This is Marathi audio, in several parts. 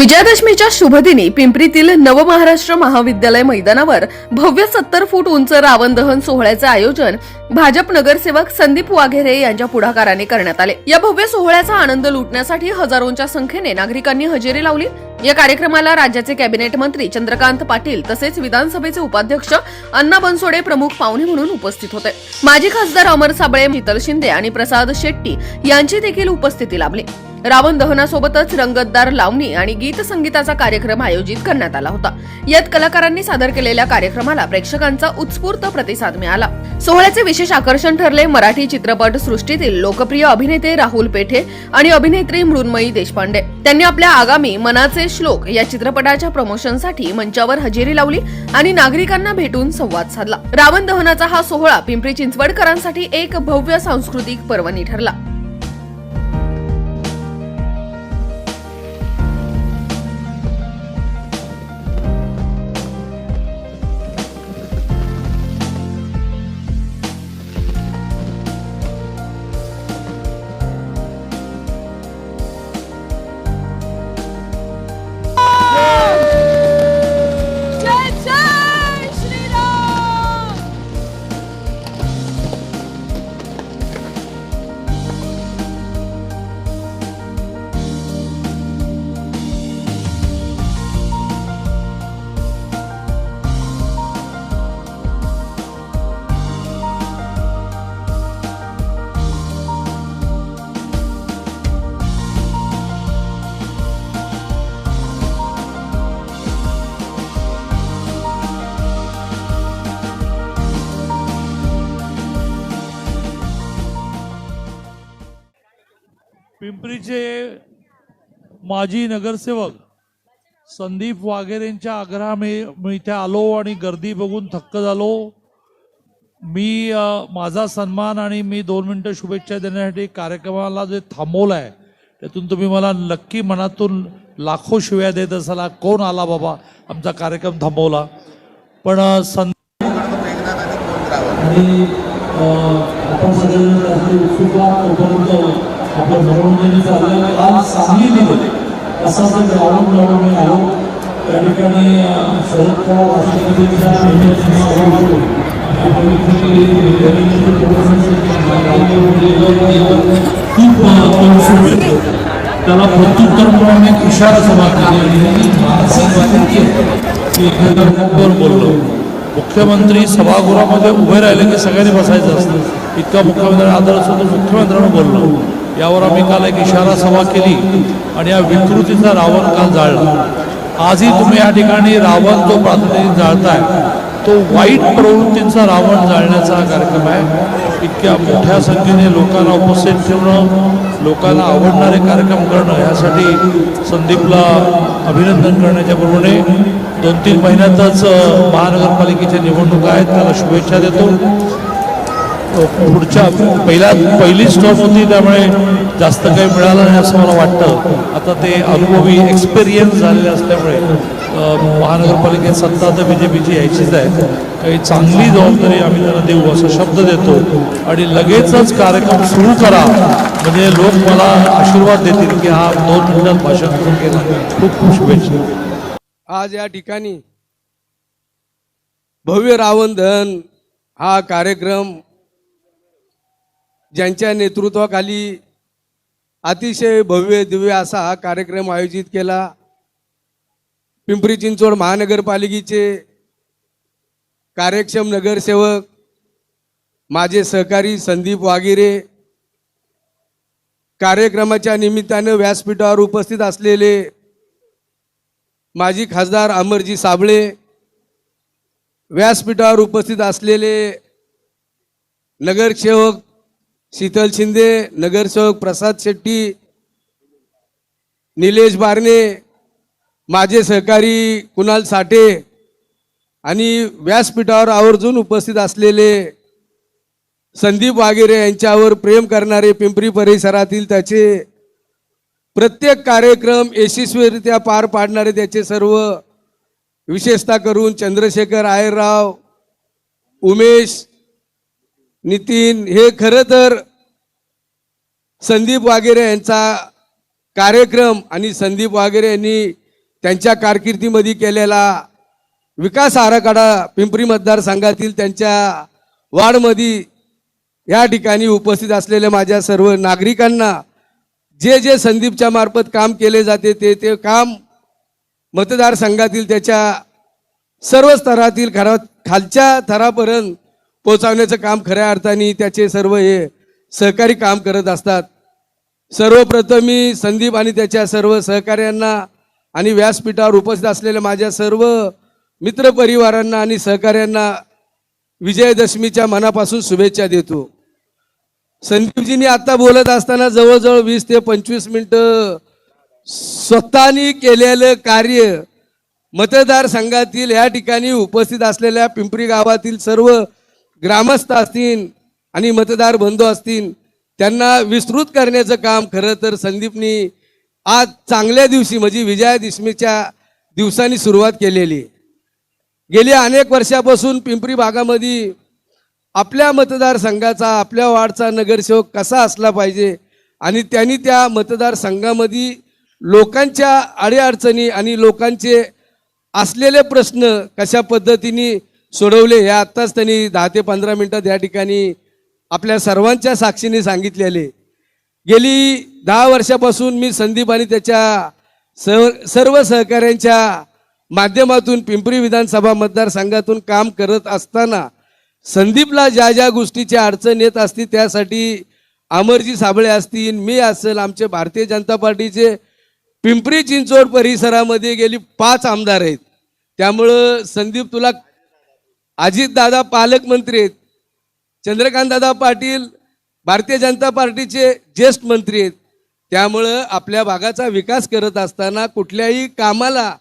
विजयादशमीच्या शुभदिनी पिंपरीतील नवमहाराष्ट्र महाविद्यालय मैदानावर भव्य सत्तर फूट उंच रावण दहन सोहळ्याचे आयोजन भाजप नगरसेवक संदीप वाघेरे यांच्या पुढाकाराने करण्यात आले. या भव्य सोहळ्याचा आनंद लुटण्यासाठी हजारोंच्या संख्येने नागरिकांनी हजेरी लावली. या कार्यक्रमाला राज्याचे कॅबिनेट मंत्री चंद्रकांत पाटील तसेच विधानसभेचे उपाध्यक्ष अण्णा बनसोडे प्रमुख पाहुणे म्हणून उपस्थित होते. माजी खासदार अमर साबळे मितल शिंदे आणि प्रसाद शेट्टी यांची देखील उपस्थिती लाभली. रावण दहनासोबतच रंगतदार लावणी आणि गीत संगीताचा कार्यक्रम आयोजित करण्यात आला होता. यात कलाकारांनी सादर केलेल्या कार्यक्रमाला प्रेक्षकांचा उत्स्फूर्त प्रतिसाद मिळाला. सोहळ्याचे विशेष आकर्षण ठरले मराठी चित्रपट सृष्टीतील लोकप्रिय अभिनेते राहुल पेठे आणि अभिनेत्री मृण्मयी देशपांडे. त्यांनी आपल्या आगामी मनाचे श्लोक या चित्रपटाच्या प्रमोशनसाठी मंचावर हजेरी लावली आणि नागरिकांना भेटून संवाद साधला. रावण दहनाचा हा सोहळा पिंपरी चिंचवडकरांसाठी एक भव्य सांस्कृतिक पर्वणी ठरला. पिंपरीचे माजी नगरसेवक संदीप वाघेरेंच्या आग्रहाने मी इथे आलो आणि गर्दी बघून थक्क झालो. मी माझा सन्मान आणि मी दोन मिनिटं शुभेच्छा देण्यासाठी कार्यक्रमाला जे थांबवलं आहे त्यातून तुम्ही मला नक्की मनातून लाखो शिव्या देत असाला. कोण आला बाबा? आमचा कार्यक्रम थांबवला. पण सं आपण सगळेजण त्यासाठी उत्सुक चाललं काल सांगलीमध्ये असाच एक राऊंड लावून मी आलो त्या ठिकाणी शरद पवार राष्ट्रपतींच्या त्याला प्रत्युत्तर म्हणून एक इशारा सभा केली बोललो मुख्यमंत्री सभागृहामध्ये उभे राहिले की सगळ्यांनी बसायचं असतं. इतका मुख्यमंत्र्यांना आदर असतो तर मुख्यमंत्र्यांना बोललो. यावर आम्ही काल एक इशारा सभा केली आणि या विकृतीचा रावण काल जाळला. आजही तुम्ही या ठिकाणी रावण जो प्रातिनिधिक जाळताय तो वाईट प्रवृत्तींचा रावण जाळण्याचा कार्यक्रम आहे. इतक्या मोठ्या संख्येने लोकांना उपस्थित ठेवणं लोकांना आवडणारे कार्यक्रम करणं यासाठी संदीपला अभिनंदन करण्याच्या बरोबरीने दोन तीन महिन्यातच महानगरपालिकेच्या निवडणुका आहेत. त्याला शुभेच्छा देतो. पुढच्या पहिल्या पहिली स्टॉप होती त्यामुळे जास्त काही मिळालं नाही असं मला वाटतं. आता ते अनुभवी एक्सपिरियन्स झालेले असल्यामुळे महानगरपालिकेत सत्ता तर बी जे पीची यायचीच आहे. काही चांगली जबाबदारी आम्ही त्यांना देऊ असा शब्द देतो. आणि लगेचच कार्यक्रम सुरू करा. म्हणजे लोक मला आशीर्वाद देतील की हा दोन मिनिटात भाषण करून गेला खूप खूप शुभेच्छा. आज या ठिकाणी भव्य रावण दहन हा कार्यक्रम ज्यांच्या नेतृत्वाखाली अतिशय भव्य दिव्य असा हा कार्यक्रम आयोजित केला. पिंपरी चिंचवड महानगरपालिकेचे कार्यक्षम नगरसेवक माझे सहकारी संदीप वागिरे कार्यक्रमाच्या निमित्तानं व्यासपीठावर उपस्थित असलेले माजी खासदार अमरजी साबळे व्यासपीठावर उपस्थित असलेले नगरसेवक शीतल शिंदे नगरसेवक प्रसाद शेट्टी निलेश बारणे माझे सहकारी कुणाल साठे आणि व्यासपीठावर आवर्जून उपस्थित असलेले संदीप वागेरे यांच्यावर प्रेम करणारे पिंपरी परिसरातील त्याचे प्रत्येक कार्यक्रम यशस्वीरित्या पार पाडणारे त्याचे सर्व विशेषतः करून चंद्रशेखर आयरराव उमेश नितीन हे खरं तर संदीप वागेरे यांचा कार्यक्रम आणि संदीप वागेरे यांनी त्यांच्या कारकिर्दीमध्ये केलेला विकास आराखडा पिंपरी मतदारसंघातील त्यांच्या वार्डमध्ये या ठिकाणी उपस्थित असलेल्या माझ्या सर्व नागरिकांना जे जे संदीपच्या मार्फत काम केले जाते ते ते काम मतदारसंघातील त्याच्या सर्व स्तरातील खरा खालच्या थरापर्यंत पोचवण्याचं काम खऱ्या अर्थाने त्याचे सर्व हे सहकारी काम करत असतात. सर्वप्रथम मी संदीप आणि त्याच्या सर्व सहकाऱ्यांना आणि व्यासपीठावर उपस्थित असलेल्या माझ्या सर्व मित्रपरिवारांना आणि सहकाऱ्यांना विजयादशमीच्या मनापासून शुभेच्छा देतो. संदीपजींनी आता बोलत असताना जवळजवळ वीस ते पंचवीस मिनटं स्वतःनी केलेलं कार्य मतदारसंघातील या ठिकाणी उपस्थित असलेल्या पिंपरी गावातील सर्व ग्रामस्थ असतील आणि मतदार बंधू असतील त्यांना विस्तृत करण्याचं काम खरं तर संदीपनी आज चांगल्या दिवशी म्हणजे विजयादशमीच्या दिवसांनी सुरुवात केलेली. गेल्या अनेक वर्षापासून पिंपरी भागामध्ये आपल्या मतदारसंघाचा आपल्या वार्डचा नगरसेवक कसा असला पाहिजे आणि त्यांनी त्या मतदारसंघामध्ये लोकांच्या अडीअडचणी आणि लोकांचे असलेले प्रश्न कशा पद्धतीने सोडवले. हे आत्ताच त्यांनी दहा ते पंधरा मिनिटात या ठिकाणी आपल्या सर्वांच्या साक्षीने सांगितलेले. गेली दहा वर्षापासून मी संदीप आणि त्याच्या स- सर्व सहकाऱ्यांच्या माध्यमातून पिंपरी विधानसभा मतदारसंघातून काम करत असताना संदीपला ज्या ज्या गोष्टीची अडचण येत असती त्यासाठी अमरजी साबळे असतील मी असेल आमचे भारतीय जनता पार्टीचे पिंपरी चिंचवड परिसरामध्ये गेली पाच आमदार आहेत. त्यामुळं संदीप तुला अजितदादा पालकमंत्री आहेत. चंद्रकांतदादा पाटील भारतीय जनता पार्टीचे ज्येष्ठ मंत्री आहेत. त्यामुळं आपल्या भागाचा विकास करत असताना कुठल्याही कामाला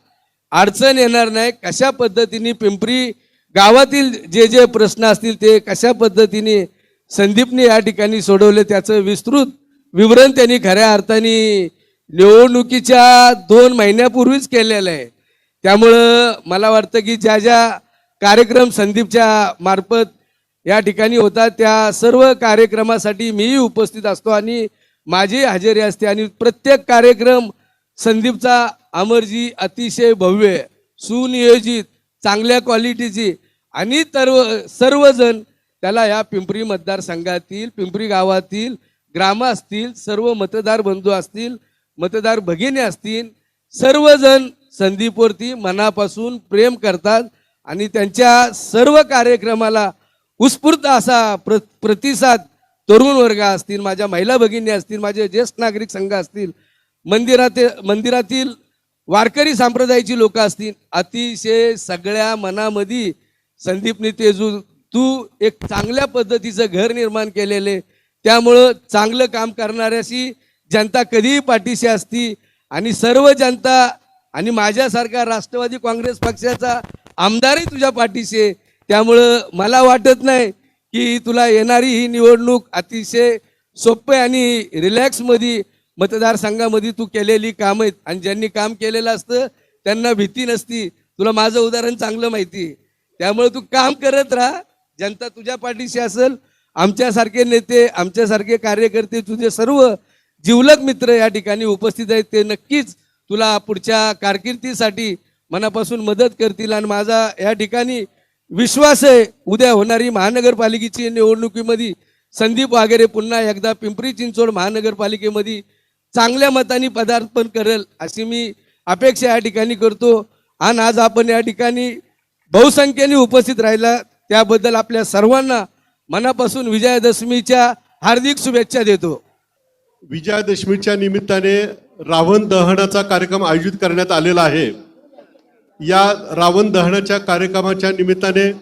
अडचण येणार नाही. कशा पद्धतीने पिंपरी गावातील जे जे प्रश्न असतील ते कशा पद्धतीने संदीपने या ठिकाणी सोडवले त्याचं विस्तृत विवरण त्यांनी खऱ्या अर्थाने निवडणुकीच्या दोन महिन्यापूर्वीच केलेलं आहे. त्यामुळं मला वाटतं की ज्या ज्या कार्यक्रम संदीपच्या मार्फत या ठिकाणी होतात. त्या सर्व कार्यक्रमासाठी मीही उपस्थित असतो आणि माझी हजेरी असते. आणि प्रत्येक कार्यक्रम संदीपचा अमरजी अतिशय भव्य सुनियोजित चांगल्या क्वालिटीची आणि सर्व सर्वजण त्याला या पिंपरी मतदारसंघातील पिंपरी गावातील ग्राम असतील सर्व मतदार बंधू असतील मतदार भगिनी असतील सर्वजण संदीपवरती मनापासून प्रेम करतात. आणि त्यांच्या सर्व कार्यक्रमाला उत्स्फूर्त असा प्र प्रतिसाद तरुण वर्ग असतील माझ्या महिला भगिनी असतील माझे ज्येष्ठ नागरिक संघ असतील मंदिरात मंदिरातील वारकरी संप्रदायाची लोक असतील अतिशय सगळ्या मनामध्ये संदीपनी तेजू तू एक चांगल्या पद्धतीचं घर निर्माण केलेले त्यामुळं चांगलं काम करणाऱ्याशी जनता कधीही पाठीशी असती आणि सर्व जनता आणि माझ्यासारखा राष्ट्रवादी काँग्रेस पक्षाचा आमदारही तुझ्या पाठीशी आहे. त्यामुळं मला वाटत नाही की तुला येणारी ही निवडणूक अतिशय सोपे आणि रिलॅक्समध्ये मतदारसंघामध्ये तू केलेली कामं आहेत. आणि ज्यांनी काम केलेलं असतं त्यांना भीती नसती. तुला माझं उदाहरण चांगलं माहिती आहे. त्यामुळे तू काम करत राहा. जनता तुझ्या पाठीशी असेल. आमच्यासारखे नेते आमच्यासारखे कार्यकर्ते तुझे सर्व जिवलग मित्र या ठिकाणी उपस्थित आहेत. ते नक्कीच तुला पुढच्या कारकिर्दीसाठी मनापासून मदत करतील आणि माझा या ठिकाणी विश्वास आहे उद्या होणारी महानगरपालिकेची निवडणुकीमध्ये संदीप वागेरे पुन्हा एकदा पिंपरी चिंचवड महानगरपालिकेमध्ये चांगल्या मताने पदार्पण करेल अशी मी अपेक्षा या ठिकाणी करतो. आणि आज आपण या ठिकाणी बहुसंख्येने उपस्थित राहिला त्याबद्दल आपल्या सर्वांना मनापासून विजयादशमीच्या हार्दिक शुभेच्छा देतो. विजयादशमीच्या निमित्ताने रावण दहनाचा कार्यक्रम आयोजित करण्यात आलेला आहे. या रावण दहनाच्या कार्यक्रमाच्या निमित्ताने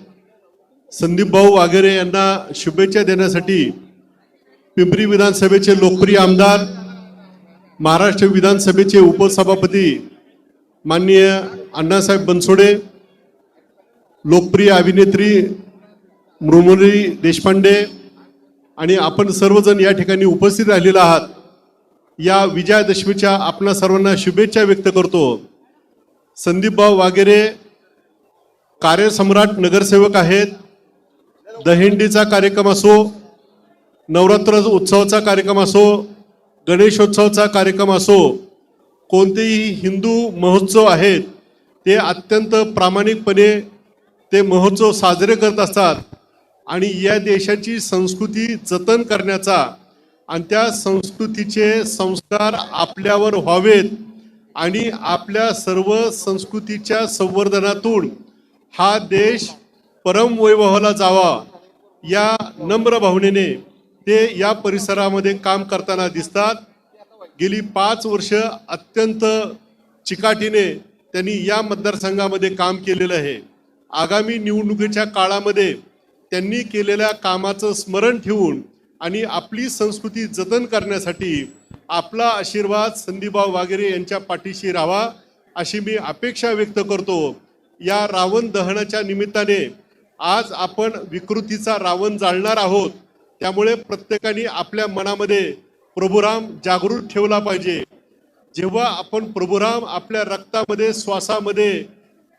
संदीप भाऊ वागेरे यांना शुभेच्छा देण्यासाठी पिंपरी विधानसभेचे लोकप्रिय आमदार महाराष्ट्र विधानसभेचे उपसभापती माननीय अण्णासाहेब बनसोडे लोकप्रिय अभिनेत्री मृणमयी देशपांडे आणि आपण सर्वजण या ठिकाणी उपस्थित राहिलेला आहात. या विजयादशमीच्या आपणा सर्वांना शुभेच्छा व्यक्त करतो. संदीपभाऊ वागेरे कार्यसम्राट नगरसेवक आहेत. दहिंडीचा कार्यक्रम असो नवरात्र उत्सवाचा कार्यक्रम असो गणेशोत्सवाचा कार्यक्रम असो कोणतेही हिंदू महोत्सव आहेत ते अत्यंत प्रामाणिकपणे ते महोत्सव साजरे करत असतात आणि या देशाची संस्कृती जतन करण्याचा आणि त्या संस्कृतीचे संस्कार आपल्यावर व्हावेत आणि आपल्या सर्व संस्कृतीच्या संवर्धनातून हा देश परमवैभवाला जावा या नम्र भावनेने ते या परिसरामध्ये काम करताना दिसतात. गेली पाच वर्ष अत्यंत चिकाटीने त्यांनी या मतदारसंघामध्ये काम केलेलं आहे. आगामी निवडणुकीच्या काळामध्ये त्यांनी केलेल्या कामाचं स्मरण ठेवून आणि आपली संस्कृती जतन करण्यासाठी आपला आशीर्वाद संदीपराव वागेरे यांच्या पाठीशी राहावा अशी मी अपेक्षा व्यक्त करतो. या रावण दहनाच्या निमित्ताने आज आपण विकृतीचा रावण जाळणार आहोत. त्यामुळे प्रत्येकाने आपल्या मनामध्ये प्रभुराम जागृत ठेवला पाहिजे. जेव्हा आपण प्रभुराम आपल्या रक्तामध्ये श्वासामध्ये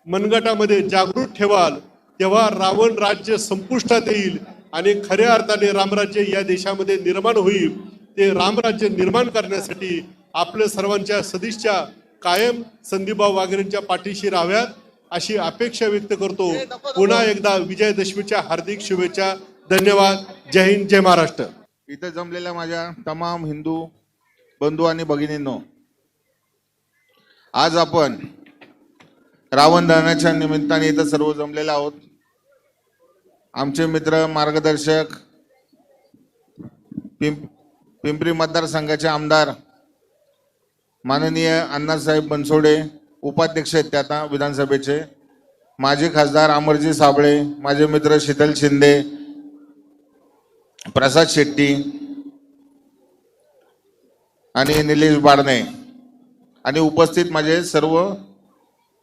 मनगटामध्ये जागृत ठेवाल तेव्हा रावण राज्य संपुष्टात येईल आणि खऱ्या अर्थाने रामराज्य या देशामध्ये निर्माण होईल. ते रामराज्य निर्माण करण्यासाठी आपल्या सर्वांच्या सदिच्छा कायम संदीपभाऊ वाघेरेंच्या पाठीशी राहाव्यात अशी अपेक्षा व्यक्त करतो. पुन्हा एकदा विजयादशमीच्या हार्दिक शुभेच्छा. धन्यवाद. जय हिंद जय महाराष्ट्र. इथं जमलेल्या माझ्या तमाम हिंदू बंधू आणि भगिनींनो आज आपण रावण दहनाच्या निमित्ताने इथं सर्व जमलेले आहोत. आमचे मित्र मार्गदर्शक पिंप पिंपरी मतदारसंघाचे आमदार माननीय अण्णासाहेब बनसोडे उपाध्यक्ष आहेत ते आता विधानसभेचे. माजी खासदार अमरजी साबळे माझे मित्र शीतल शिंदे प्रसाद शेट्टी आणि निलेश बाडणे आणि उपस्थित माझे सर्व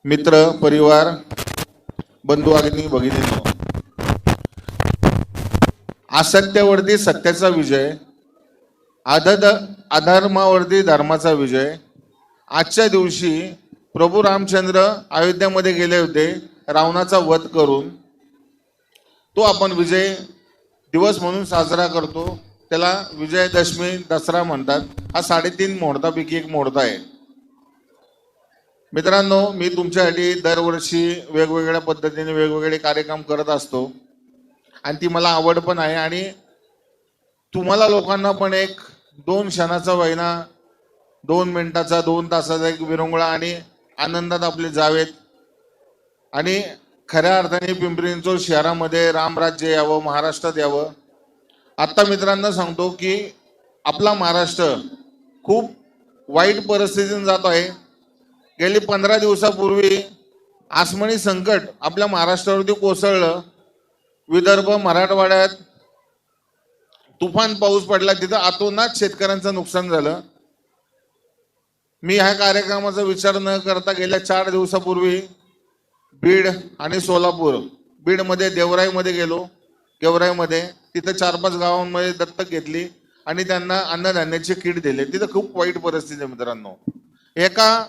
मित्र परिवार बंधू अग्नी भगिनी असत्यावरती सत्याचा विजय अधद अधर्मावरती धर्माचा विजय. आजच्या दिवशी प्रभू रामचंद्र अयोध्यामध्ये गेले होते रावणाचा वध करून. तो आपण विजय दिवस म्हणून साजरा करतो. त्याला विजयादशमी दसरा म्हणतात. हा साडेतीन मुहूर्तापैकी एक मुहूर्त आहे. मित्रांनो मी तुमच्यासाठी दरवर्षी वेगवेगळ्या पद्धतीने वेगवेगळे कार्यक्रम करत असतो. आणि ती मला आवड पण आहे आणि तुम्हाला लोकांना पण एक दोन क्षणाचा वैना दोन मिनिटाचा दोन तासाचा एक विरंगुळा आणि आनंदात आपले जावेत. आणि खऱ्या अर्थाने पिंपरी चिंचवड शहरामध्ये रामराज्य यावं महाराष्ट्रात यावं. आत्ता मित्रांना सांगतो की आपला महाराष्ट्र खूप वाईट परिस्थितीने जातो आहे. गेली पंधरा दिवसापूर्वी आसमणी संकट आपल्या महाराष्ट्रावरती कोसळलं. विदर्भ मराठवाड्यात तुफान पाऊस पडला तिथं आतोनात शेतकऱ्यांचं नुकसान झालं. मी ह्या कार्यक्रमाचा विचार न करता गेल्या चार दिवसापूर्वी बीड आणि सोलापूर बीडमध्ये देवराईमध्ये गेलो. गेवराईमध्ये तिथं चार पाच गावांमध्ये दत्तक घेतली आणि त्यांना अन्नधान्याचे किट दिले. तिथं खूप वाईट परिस्थिती आहे मित्रांनो. एका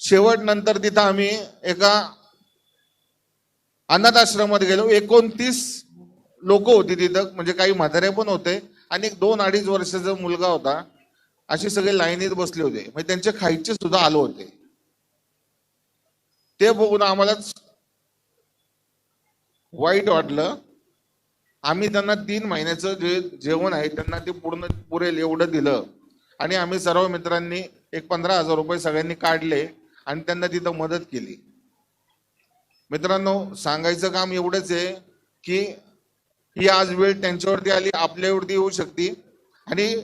शेवट नंतर तिथं आम्ही एका अनाथ आश्रमात गेलो. एकोणतीस लोक होती तिथं म्हणजे काही म्हातारे पण होते. आणि एक दोन अडीच वर्षाचा मुलगा होता. असे सगळे लाईनीत बसले होते. म्हणजे त्यांचे खायचे सुद्धा आलो होते. ते बघून आम्हालाच वाईट वाटलं. आम्ही त्यांना तीन महिन्याचं जे जेवण आहे त्यांना ते पूर्ण पुरेल एवढं दिलं. आणि आम्ही सर्व मित्रांनी एक पंधरा हजार रुपये सगळ्यांनी काढले आणि त्यांना तिथं मदत केली. मित्रांनो सांगायचं काम एवढंच आहे की ही आज वेळ त्यांच्यावरती आली आपल्यावरती येऊ शकते. आणि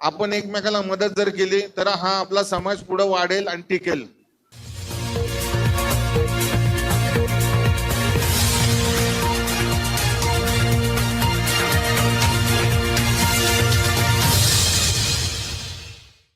आपण एकमेकाला मदत जर केली तर हा आपला समाज पुढे वाढेल आणि टिकेल.